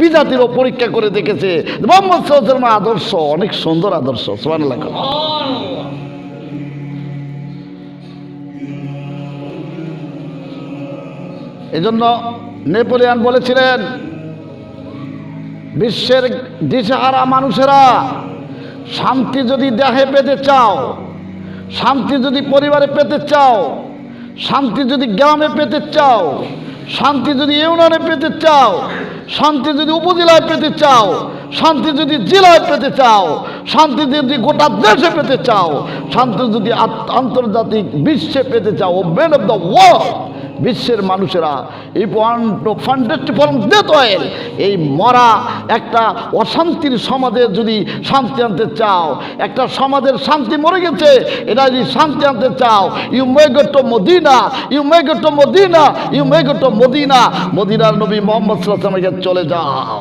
বিজাতিরও পরীক্ষা করে দেখেছে। মোহাম্মদ সাল্লাম আদর্শ, অনেক সুন্দর আদর্শ সোমান এজন্য নেপোলিয়ান বলেছিলেন, বিশ্বের দিশেহারা মানুষেরা শান্তি যদি দেহে পেতে চাও, শান্তি যদি পরিবারে পেতে চাও, শান্তি যদি গ্রামে পেতে চাও শান্তি যদি ইউনিয়নে পেতে চাও, শান্তি যদি উপজেলায় পেতে চাও, শান্তি যদি জেলায় পেতে চাও, শান্তি যদি গোটা দেশে পেতে চাও, শান্তি যদি আন্তর্জাতিক বিশ্বে পেতে চাও মেন অফ দ্য ওয়ার্ল্ড বিশ্বের মানুষেরা এই ডেথ অয়েল এই মরা একটা অশান্তির সমাজে যদি শান্তি আনতে চাও, একটা সমাজের শান্তি মরে গেছে এটা যদি শান্তি আনতে চাও ইউ মেগট মদিনা ইউ মেগট মদিনা ইউ মেগট মদিনা মদিনার নবী মোহাম্মদ সাল্লামের চলে যাও।